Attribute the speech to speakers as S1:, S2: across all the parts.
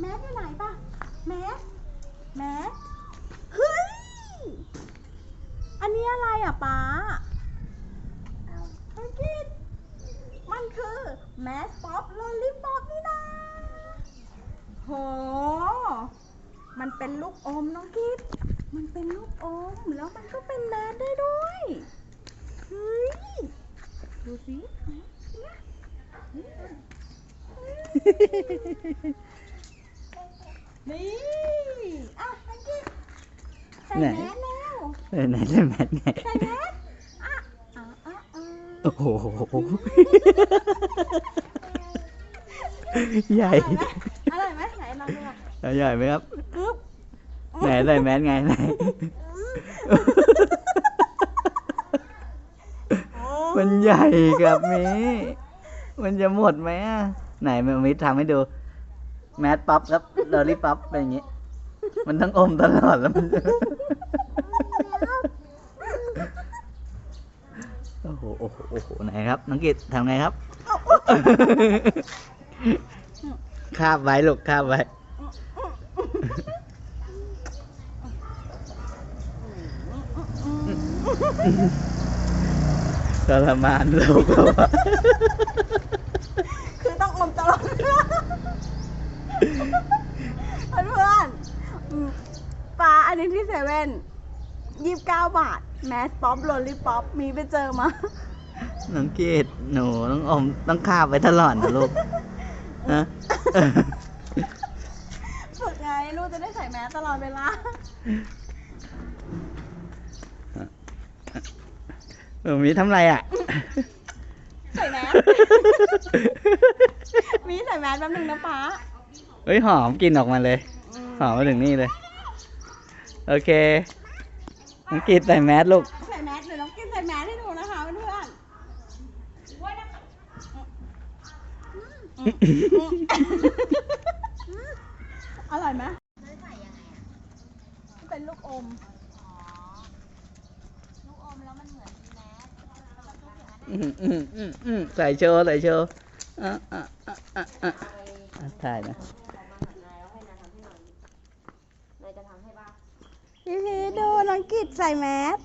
S1: แมสอะไรปะแมสแมสเฮ้ย อันนี้อะไรอะป๊าอังกฤษมันคือแมสป๊อปลอลลิป๊อปนี่นะโห มันเป็นลูกอมน้องกิฟมันเป็นลูกอม แล้วมันก็เป็นแมสได้ด้วยเฮ้ยดูสินี่ อะน้องกิฟใส่
S2: ไหน
S1: แมสแล้ว
S2: เออไหนใส่แมสไง
S1: ใส่แมสอะอะอะอะ
S2: โอ้โห ใหญ่
S1: อร่อยไหมไหนลองดูอะ
S2: ใหญ่ไหมครับ
S1: กึ๊บ
S2: ไหนใส่แมสไงไหนมันใหญ่กับมีมันจะหมดไหมอะไหนแมวมิทำให้ดู แมสป๊อปครับลอรี่ป๊อปเป็นอย่างงี้ มันต้องอมตลอดแล้วมัน โอ้โหโอ้โหโอ้โหไหนครับน้องกิตทำไงครับ คาบไว้ลูกคาบไว้ ทรมานลูกเราอ
S1: ต้องอมตลอดเวลาเพื่อนๆอืม ปลาอันนี้ที่เซเว่นยี่สิบเก้าบาท แมสป๊อปโรลลี่ป๊อปมีไปเจอมา
S2: น้องกิตหนูต้องอมต้องคาบไว้ตลอดนะลูกนะ
S1: ฝึกไงลูกจะได้ใส่แมสตลอดเวลา
S2: เออมีทำไรอะ
S1: ใส่แมส มีใส่แมสแป๊บนึงนะป้า
S2: เฮ้ยหอมกลินออกมาเลย
S1: อืม
S2: หอมมาถึงนี่เลย โอเคน้องกิตใส่แมสลูก
S1: ใส่แมสเดี๋ยวน้องกินใส่แมสให้ดูนะคะเพื่อนอร่อยไหมเป็นลูกอม
S2: อืมอืมอืมอืมใส่โชว์ใส่โชว์อะอะอะอะอะอะถ่ายนะ
S1: พี่พีดูน้ องกฤษใส่แมส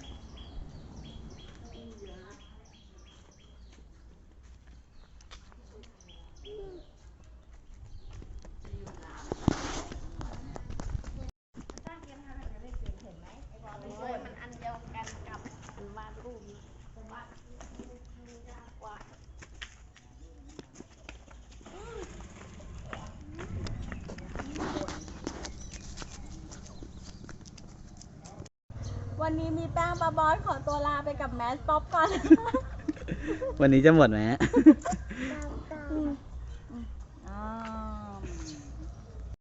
S1: วันนี้มีแป้งปลาบอสขอตัวลาไปกับแมสป๊อปก่อน
S2: วันนี้จะหมดไหมะ